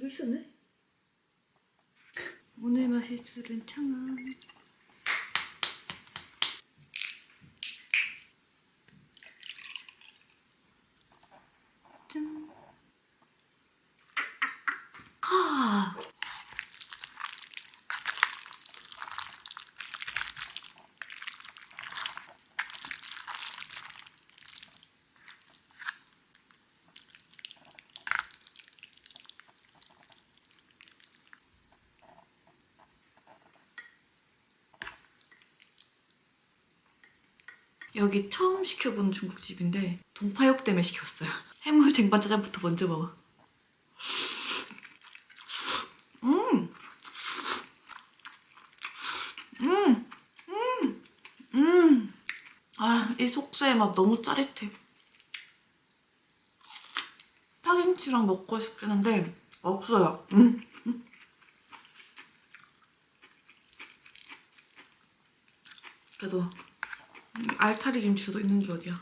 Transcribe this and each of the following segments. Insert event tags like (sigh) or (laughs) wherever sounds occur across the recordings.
이거 있었네? 오늘 마실 술은 청아. 짠. 카. 여기 처음 시켜본 중국집인데 동파육 때문에 시켰어요. (laughs) 해물 쟁반 짜장부터 먼저 먹어. 음, 음, 음, 음. 아, 이 속새의 맛 너무 짜릿해. 파김치랑 먹고 싶겠는데 없어요. 음. 그래도 알타리 김치도 있는 게 어디야.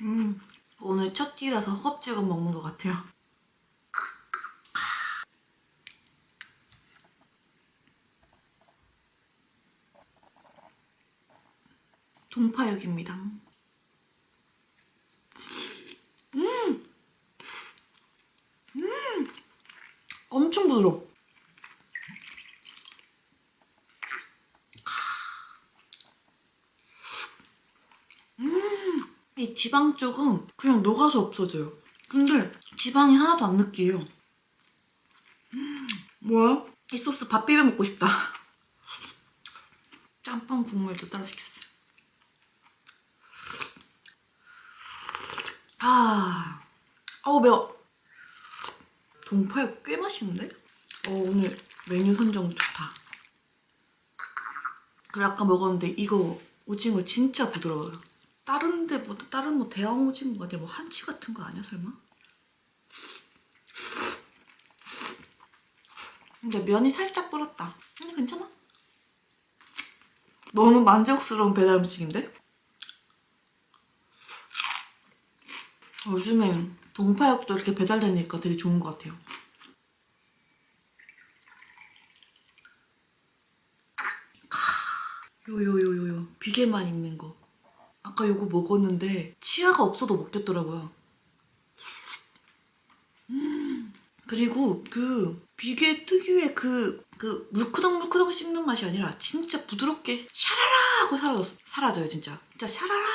음, 오늘 첫 끼라서 허겁지겁 먹는 것 같아요. 동파육입니다. 엄청 부드러워. 음, 이 지방 쪽은 그냥 녹아서 없어져요. 근데 지방이 하나도 안 느끼해요. 음, 뭐야? 이 소스 밥 비벼 먹고 싶다. (laughs) 짬뽕 국물도 따로 시켰어요. 아, 어우 매워. 동파육 꽤 맛있는데? 어, 오늘 메뉴 선정 좋다. 그래 아까 먹었는데 이거 오징어 진짜 부드러워요. 다른 데보다 다른 뭐 대왕 오징어가 아니라 뭐 한치 같은 거 아니야 설마? 근데 면이 살짝 불었다. 근데 괜찮아? 너무 만족스러운 배달 음식인데? 어, 요즘엔 동파육도 이렇게 배달되니까 되게 좋은 것 같아요. 요요요요요 비계만 있는 거. 아까 요거 먹었는데 치아가 없어도 먹겠더라고요. 음 그리고 그 비계 특유의 그, 그 물크덩물크덩 씹는 맛이 아니라 진짜 부드럽게 샤라라 하고 사라졌, 사라져요 진짜. 진짜 샤라라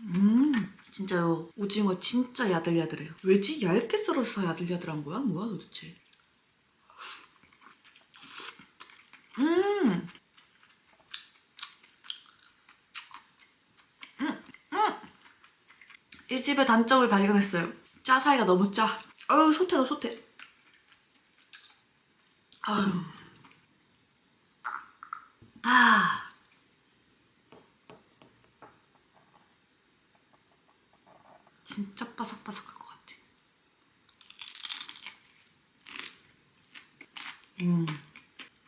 음, 진짜요. 오징어 진짜 야들야들해요. 왜지? 얇게 썰어서 야들야들한 거야? 뭐야 도대체? 음, 음, 음. 이 집의 단점을 발견했어요. 짜 사이가 너무 짜. 아유 소태다 소태. 아유. 아. 진짜 바삭바삭할 것 같아. 음,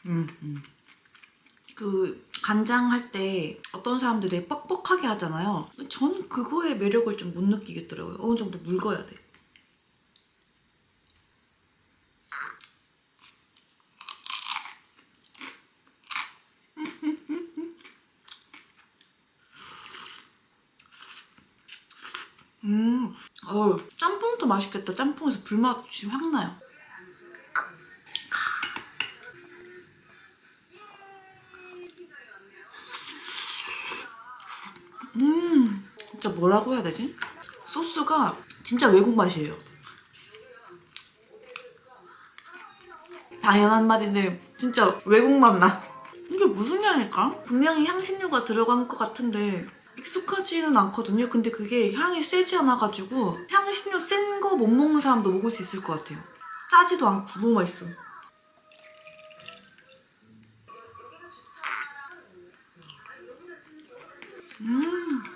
음, 음. 그 간장 할 때 어떤 사람들 되게 뻑뻑하게 하잖아요. 저는 그거의 매력을 좀 못 느끼겠더라고요. 어느 정도 묽어야 돼. 음, 어우, 짬뽕도 맛있겠다. 짬뽕에서 불맛이 확 나요. 진짜 뭐라고 해야 되지? 소스가 진짜 외국 맛이에요. 당연한 말인데 진짜 외국 맛 나. 이게 무슨 향일까? 분명히 향신료가 들어간 것 같은데 익숙하지는 않거든요. 근데 그게 향이 세지 않아가지고 향신료 센 거 못 먹는 사람도 먹을 수 있을 것 같아요. 짜지도 않고 너무 맛있어. 음.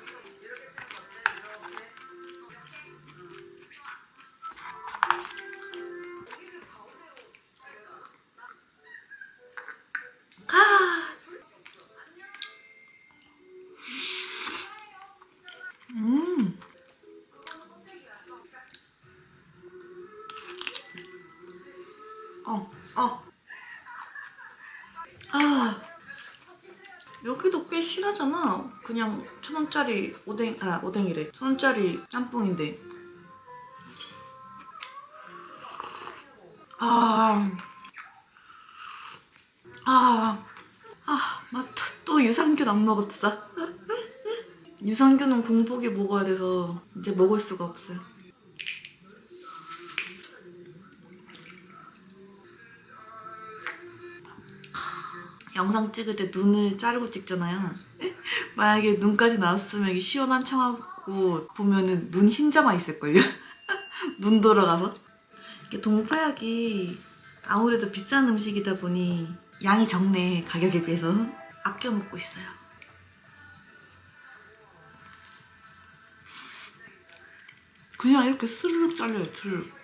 실하잖아. 그냥 천 원짜리 오뎅, 아, 오뎅이래. 천 원짜리 짬뽕인데. 아. 아. 아, 맞다. 또 유산균 안 먹었어. (laughs) 유산균은 공복에 먹어야 돼서 이제 먹을 수가 없어요. 영상 찍을 때 눈을 자르고 찍잖아요. (laughs) 만약에 눈까지 나왔으면 시원한 청하고 보면은 눈 흰자만 있을걸요? (laughs) 눈 돌아가서. 이게 동파약이 아무래도 비싼 음식이다 보니 양이 적네, 가격에 비해서. 아껴 먹고 있어요. 그냥 이렇게 스르륵 잘려요, 스르륵.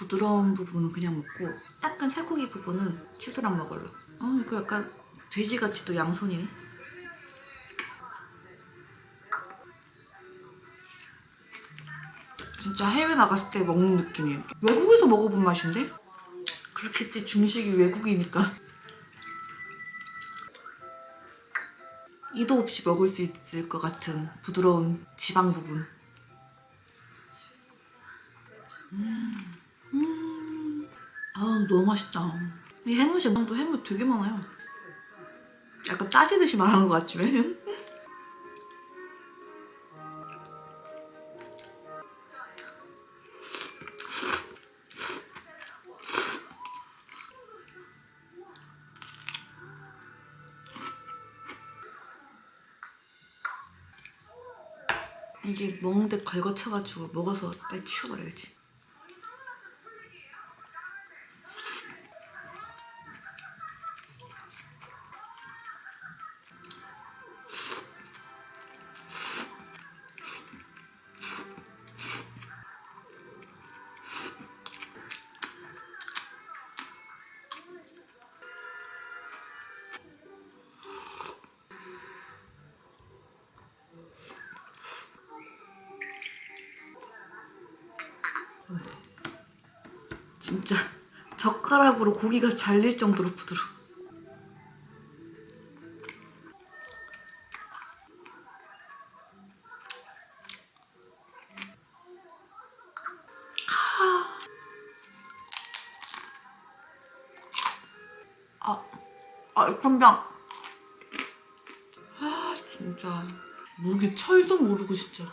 부드러운 부분은 그냥 먹고 약간 살코기 부분은 채소랑 먹을러. 어, 이거 약간 돼지같이 또 양손이네. 진짜 해외 나갔을 때 먹는 느낌이에요. 외국에서 먹어본 맛인데? 그렇겠지, 중식이 외국이니까. 이도 없이 먹을 수 있을 것 같은 부드러운 지방 부분. 너무 맛있다. 이 해물 제방도 해물 되게 많아요. 약간 따지듯이 말하는 것 같지 왜? (laughs) 이게 먹는데 걸거쳐가지고 먹어서 빨리 치워버려야지. 진짜 젓가락으로 고기가 잘릴 정도로 부드러워. 아, 아, 편병. 아, 진짜. 목에 철도 모르고 진짜.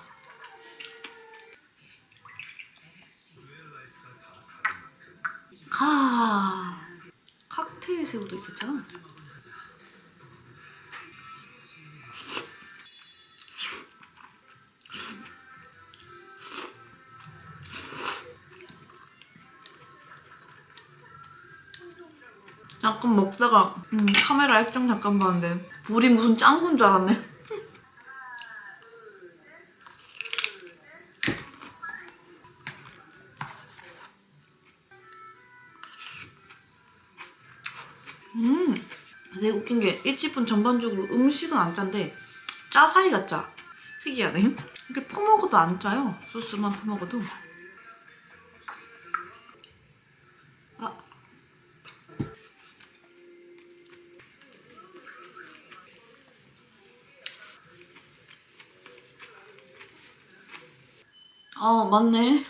카. 칵테일 새우도 있었잖아. 잠깐 먹다가 음, 카메라 입장 잠깐 봤는데 볼이 무슨 짱구인 줄 알았네. 되게 웃긴 게 이 집은 전반적으로 음식은 안 짠데 짜사이가 짜. 특이하네. 이게 퍼먹어도 안 짜요. 소스만 퍼먹어도. 아. 아, 맞네.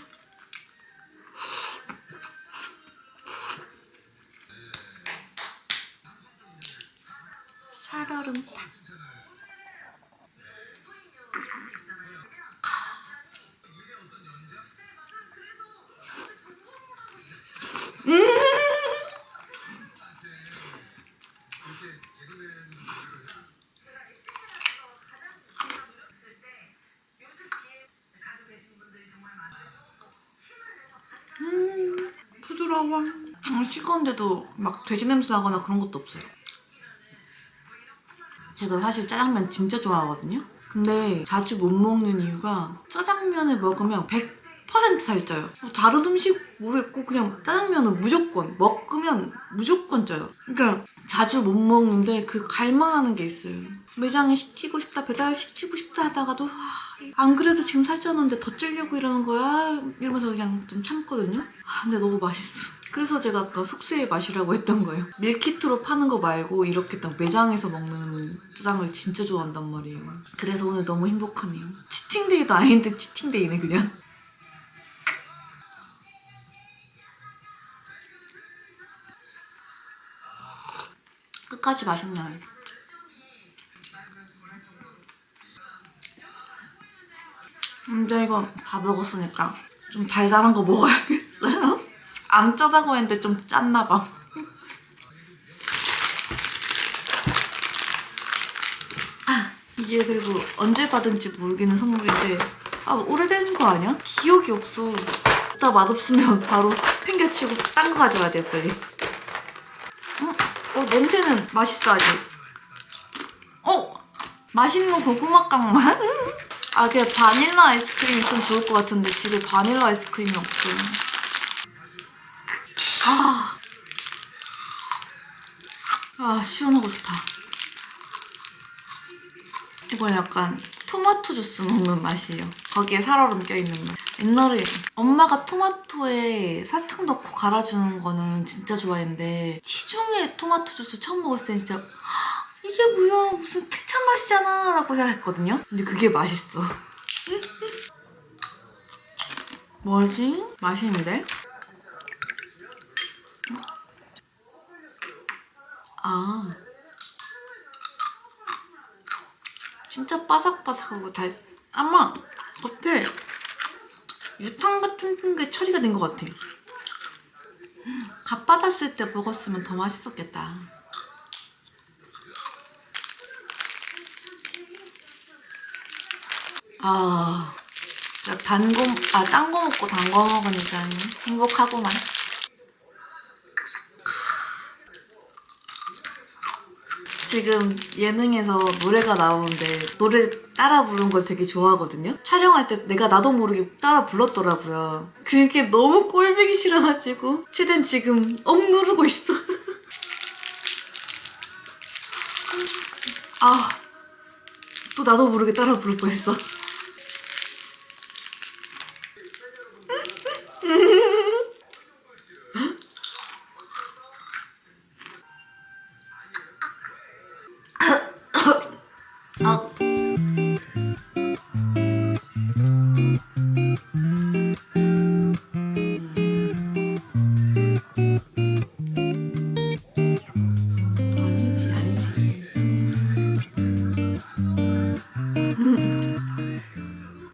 부드러워. 음, 식었는데도 막 돼지 냄새 나거나 그런 것도 없어요. 제가 사실 짜장면 진짜 좋아하거든요. 근데 자주 못 먹는 이유가 짜장면을 먹으면 100% 살쪄요. 뭐 다른 음식 모르겠고 그냥 짜장면은 무조건 먹으면 무조건 쪄요. 그러니까 자주 못 먹는데 그 갈망하는 게 있어요. 매장에 시키고 싶다, 배달 시키고 싶다 하다가도 아, 안 그래도 지금 살쪘는데 더 찌려고 이러는 거야 이러면서 그냥 좀 참거든요. 아, 근데 너무 맛있어. 그래서 제가 아까 숙소의 맛이라고 했던 거예요. 밀키트로 파는 거 말고 이렇게 딱 매장에서 먹는 짜장을 진짜 좋아한단 말이에요. 그래서 오늘 너무 행복하네요. 치팅데이도 아닌데 치팅데이네 그냥. 끝까지 맛있나요? 이제 이거 다 먹었으니까 좀 달달한 거 먹어야겠어요. (laughs) 안 짜다고 했는데 좀 짰나 봐. 아, 이게 그리고 언제 받은지 모르겠는 선물인데 아 오래된 거 아니야? 기억이 없어. 이따 맛없으면 (laughs) 바로 팽겨치고 딴 거 가져와야 돼요 빨리. 어? 어 냄새는 맛있어 아직. 어? 맛있는 고구마 깡맛? 아, 그냥 바닐라 아이스크림 있으면 좋을 것 같은데 집에 바닐라 아이스크림이 없어요. 아, 아 시원하고 좋다. 이건 약간 토마토 주스 먹는 맛이에요. 거기에 살얼음 껴있는 맛. 옛날에 엄마가 토마토에 사탕 넣고 갈아주는 거는 진짜 좋아했는데 시중에 토마토 주스 처음 먹었을 때 진짜 이게 뭐야 무슨 케찹 맛이잖아 라고 생각했거든요. 근데 그게 맛있어. (laughs) 뭐지? 맛있는데? 아 진짜 바삭바삭하고 달 아마 겉에 유탕 같은 게 처리가 된 것 같아. 갓 받았을 때 먹었으면 더 맛있었겠다. 아, 단거, 아, 짠 거 먹고 단 거 먹으니까 행복하구만. 지금 예능에서 노래가 나오는데 노래 따라 부르는 걸 되게 좋아하거든요. 촬영할 때 내가 나도 모르게 따라 불렀더라고요. 그게 너무 꼴보기 싫어가지고 최대한 지금 억 누르고 있어. (laughs) 아, 또 나도 모르게 따라 부를 뻔했어.